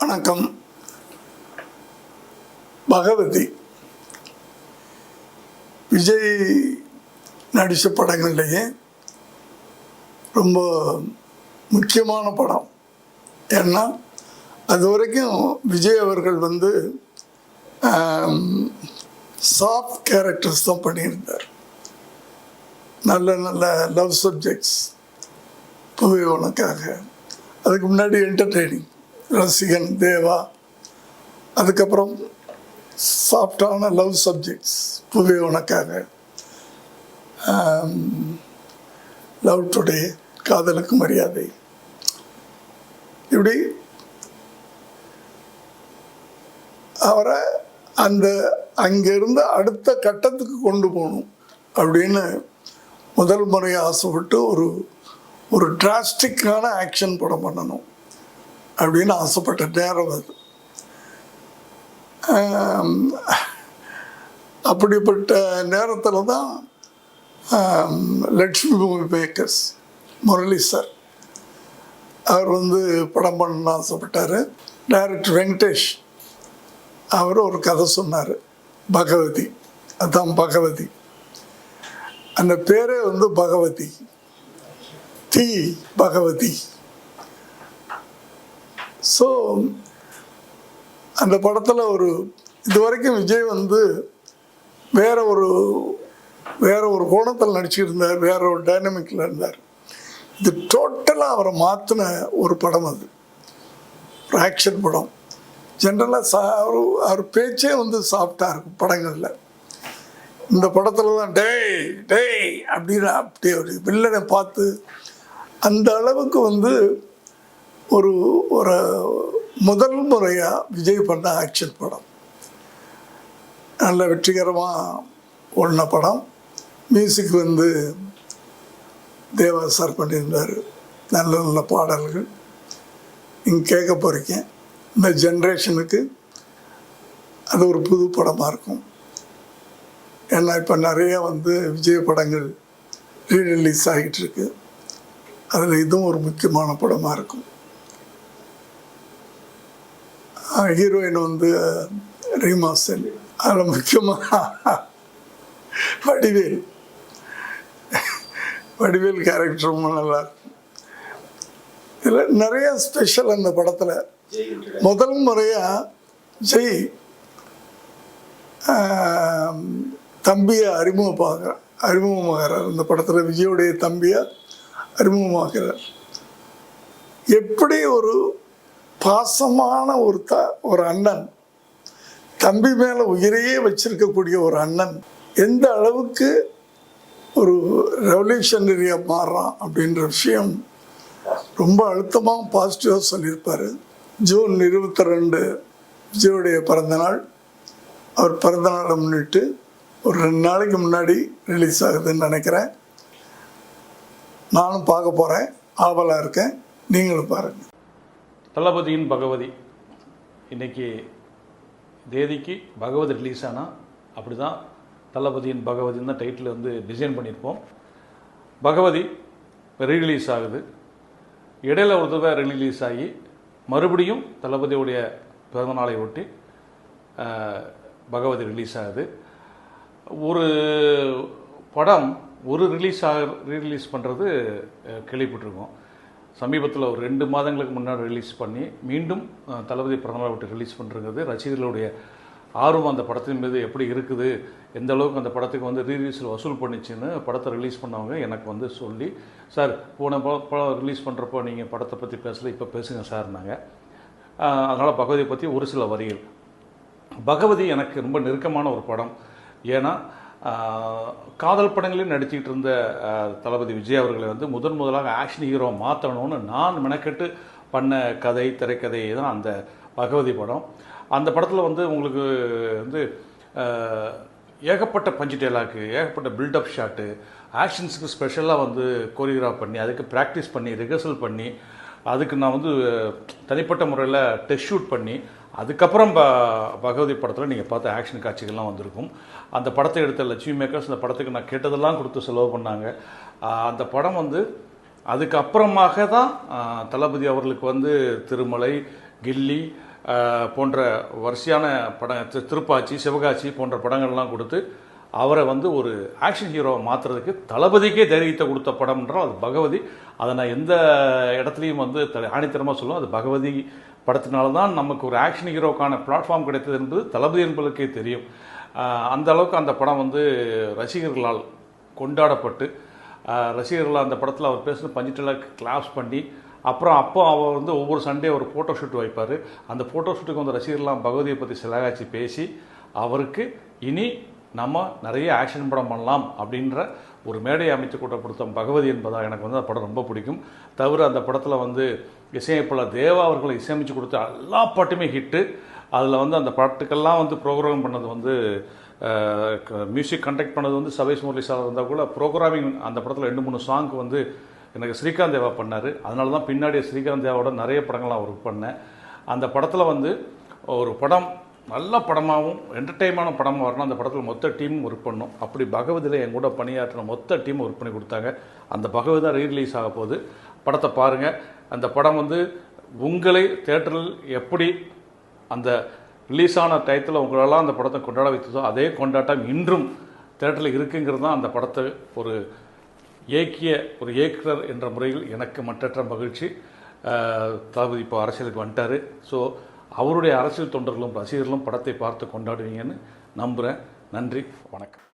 வணக்கம். பகவதி. விஜய் நடித்த படங்கள்லேயே ரொம்ப முக்கியமான படம். ஏன்னா அது வரைக்கும் விஜய் அவர்கள் வந்து சாஃப்ட் கேரக்டர்ஸ் தான் பண்ணியிருந்தார். நல்ல நல்ல லவ் சப்ஜெக்ட்ஸ் புவி உனக்காக அதுக்கு முன்னாடி என்டர்டெய்னிங் ரசிகன் தேவா. அதுக்கப்புறம் சாஃப்டான லவ் சப்ஜெக்ட்ஸ் புவி உனக்காக. லவ் டுடே காதலுக்கு மரியாதை. இப்படி அவரை அந்த அங்கிருந்து அடுத்த கட்டத்துக்கு கொண்டு போகணும் அப்படின்னு முதல் முறையாக ஆசைப்பட்டு ஒரு ஒரு டிராஸ்டிக்கான ஆக்ஷன் படம் பண்ணணும். அப்படின்னு ஆசைப்பட்ட நேரம் அது. அப்படிப்பட்ட நேரத்தில் தான் லட்சுமி பூமி பேக்கர்ஸ் முரளி சார் அவர் வந்து படம் பண்ணணும்னு ஆசைப்பட்டார். டைரக்டர் வெங்கடேஷ் அவர் ஒரு கதை சொன்னார் பகவதி. அதுதான் பகவதி. அந்த பேரே வந்து பகவதி. தி பகவதி. ஸோ அந்த படத்தில் ஒரு இது வரைக்கும் விஜய் வந்து வேற ஒரு வேற ஒரு கோணத்தில் நடிச்சிட்டு இருந்தார் வேற ஒரு டைனமிக்கில் இருந்தார். இது டோட்டலாக அவரை மாற்றின ஒரு படம் அது. ஒரு ஆக்ஷன் படம் ஜென்ரலாக சா அவர் அவர் பேச்சே வந்து சாஃப்டாக இருக்கும் படங்களில். இந்த படத்தில் தான் டேய் டேய் அப்படின்னு அப்படியே ஒரு வில்லனை பார்த்து அந்த அளவுக்கு வந்து ஒரு ஒரு முதல் முறையாக விஜய் பண்ண ஆக்ஷன் படம். நல்ல வெற்றிகரமாக ஓடின படம். மியூசிக் வந்து தேவா சார் பண்ணியிருந்தார். நல்ல நல்ல பாடல்கள். நீங்கள் கேட்க போகிறீங்க இந்த ஜென்ரேஷனுக்கு அது ஒரு புது படமாக இருக்கும். ஏன்னா இப்போ நிறைய வந்து விஜய் படங்கள் ரீரிலீஸ் ஆகிட்டு இருக்கு. அதில் இதுவும் ஒரு முக்கியமான படமாக இருக்கும். ஹீரோயின் வந்து ரீமா செல்லி. அதில் முக்கியமாக வடிவேல். வடிவேல் கேரக்டர் ரொம்ப நல்லா இதில் நிறைய ஸ்பெஷல் அந்த படத்தில். முதல் முறையாக ஜெய் தம்பியை அறிமுகமாக அறிமுகமாகிறார் இந்த படத்தில் விஜயோடைய தம்பியை அறிமுகமாகிறார் எப்படி ஒரு பாசமான ஒரு த ஒரு அண்ணன். தம்பி மேலே உயிரையே வச்சிருக்கக்கூடிய ஒரு அண்ணன். எந்த அளவுக்கு ஒரு ரெவல்யூஷனரியாக மாறுறான் அப்படின்ற விஷயம் ரொம்ப அழுத்தமாக பாசிட்டிவாக சொல்லியிருப்பார். ஜூன் இருபத்தி ரெண்டு விஜயோடைய பிறந்தநாள். அவர் பிறந்தநாளை முன்னிட்டு ஒரு ரெண்டு நாளைக்கு முன்னாடி ரிலீஸ் ஆகுதுன்னு நினைக்கிறேன். நானும் பார்க்க போகிறேன் ஆவலாக இருக்கேன். நீங்களும் பாருங்கள் தளபதியின் பகவதி. இன்னைக்கு தேதிக்கு பகவதி ரிலீஸ் ஆனால் அப்படி தான் தளபதியின் பகவதின்னு தான் டைட்டில் வந்து டிசைன் பண்ணியிருப்போம். பகவதி ரீரிலீஸ் ஆகுது. இடையில ஒரு தடவை ரிலீஸ் ஆகி மறுபடியும் தளபதியுடைய பிறந்தநாளை ஒட்டி பகவதி ரிலீஸ் ஆகுது. ஒரு படம் ஒரு ரிலீஸ் ஆக ரீரிலீஸ் பண்ணுறது கேள்விப்பட்டிருக்கோம். சமீபத்தில் ஒரு ரெண்டு மாதங்களுக்கு முன்னாடி ரிலீஸ் பண்ணி மீண்டும் தளபதி பிறந்தநாள் விட்டு ரிலீஸ் பண்ணுறது ரசிகர்களுடைய ஆர்வம் அந்த படத்தின் மீது எப்படி இருக்குது எந்த அளவுக்கு அந்த படத்துக்கு வந்து ரீரிலீஸில் வசூல் பண்ணிச்சுன்னு படத்தை ரிலீஸ் பண்ணவங்க எனக்கு வந்து சொல்லி சார் போன ப- படம் ரிலீஸ் பண்ணுறப்போ நீங்கள் படத்தை பற்றி பேசல இப்போ பேசுங்க சார்னாங்க. அதனால் பகவதியை பற்றி ஒரு சில வரிகள். பகவதி எனக்கு ரொம்ப நெருக்கமான ஒரு படம். ஏன்னா காதல் படங்களில் நடிச்சுக்கிட்டு இருந்த தளபதி விஜய் அவர்களை வந்து முதன் முதலாக ஆக்ஷன் ஹீரோ மாற்றணும்னு நான் மெனக்கெட்டு பண்ண கதை திரைக்கதை தான் அந்த பகவதி படம். அந்த படத்தில் வந்து உங்களுக்கு வந்து ஏகப்பட்ட பஞ்சு டேலாக்கு ஏகப்பட்ட பில்டப் ஷாட்டு ஆக்ஷன்ஸுக்கு ஸ்பெஷலாக வந்து கோரியோகிராஃப் பண்ணி அதுக்கு ப்ராக்டிஸ் பண்ணி ரிஹர்சல் பண்ணி அதுக்கு நான் வந்து தனிப்பட்ட முறையில் டெஸ்ட் ஷூட் பண்ணி அதுக்கப்புறம் ப பகவதி படத்தில் நீங்கள் பார்த்த ஆக்ஷன் காட்சிகள்லாம் வந்திருக்கும். அந்த படத்தை எடுத்த லட்சுமி மேக்கர்ஸ் அந்த படத்துக்கு நான் கேட்டதெல்லாம் கொடுத்து செலவு பண்ணாங்க. அந்த படம் வந்து அதுக்கப்புறமாக தான் தளபதி அவர்களுக்கு வந்து திருமலை கில்லி போன்ற வரிசையான படம் திருப்பாச்சி சிவகாச்சி போன்ற படங்கள்லாம் கொடுத்து அவரை வந்து ஒரு ஆக்ஷன் ஹீரோவை மாற்றுறதுக்கு தளபதிக்கே தைரியத்தை கொடுத்த படம் என்றால் அது பகவதி. அதை நான் எந்த இடத்துலையும் வந்து த- ஆணித்தரமாக சொல்லுவோம் அது பகவதி படத்தினால தான் நமக்கு ஒரு ஆக்ஷன் ஹீரோக்கான பிளாட்ஃபார்ம் கிடைத்தது என்பது தளபதி என்பதற்கே தெரியும். அந்த அளவுக்கு அந்த படம் வந்து ரசிகர்களால் கொண்டாடப்பட்டு ரசிகர்களால் அந்த படத்தில் அவர் பேசின பஞ்சிட்டெல்லாம் கிளாப்ஸ் பண்ணி அப்புறம் அப்போ அவர் வந்து ஒவ்வொரு சண்டே ஒரு ஃபோட்டோ ஷூட் வைப்பார். அந்த ஃபோட்டோ ஷூட்டுக்கு வந்து ரசிகர்லாம் பகவதியை பற்றி சிலகாட்சி பேசி அவருக்கு இனி நம்ம நிறைய ஆக்ஷன் படம் பண்ணலாம் அப்படின்ற ஒரு மேடையை அமைத்து கொடுத்தோம் பகவதி என்பதாக எனக்கு வந்து அந்த படம் ரொம்ப பிடிக்கும். தவிர அந்த படத்தில் வந்து இசையமைப்பாளர் தேவா அவர்களை இசையமைச்சு கொடுத்த எல்லா பாட்டுமே ஹிட்டு அதில் வந்து அந்த பாட்டுக்கெல்லாம் வந்து ப்ரோக்ராம் பண்ணது வந்து மியூசிக் கண்டக்ட் பண்ணது வந்து சபேஷ் முரளி சார் இருந்தால் கூட ப்ரோக்ராமிங் அந்த படத்தில் ரெண்டு மூணு சாங்க்கு வந்து எனக்கு ஸ்ரீகாந்த் தேவா பண்ணார். அதனால தான் பின்னாடி ஸ்ரீகாந்த் தேவாவோட நிறைய படங்கள்லாம் ஒர்க் பண்ணேன். அந்த படத்தில் வந்து ஒரு படம் நல்ல படமாகவும் என்டர்டெயின்மான படமாக வரணும். அந்த படத்தில் மொத்த டீமும் ஒர்க் பண்ணும் அப்படி பகவதியில் என் கூட பணியாற்றின மொத்த டீம் ஒர்க் பண்ணி கொடுத்தாங்க. அந்த பகவதி தான் ரீரிலீஸ் ஆக போகுது. படத்தை பாருங்கள் அந்த படம் வந்து உங்களை தேட்டரில் எப்படி அந்த ரிலீஸ் ஆன டயத்தில் உங்களெல்லாம் அந்த படத்தை கொண்டாட வைத்ததோ அதே கொண்டாட்டம் இன்றும் தேட்டரில் இருக்குங்கிறது தான் அந்த படத்தை ஒரு இயக்கிய ஒரு இயக்குனர் என்ற முறையில் எனக்கு மற்றற்ற மகிழ்ச்சி. தளபதி இப்போ அரசியலுக்கு வந்துட்டார். ஸோ அவருடைய அரசியல் தொண்டர்களும் ரசிகர்களும் படத்தை பார்த்து கொண்டாடுவீங்கன்னு நம்புகிறேன் நன்றி. வணக்கம்.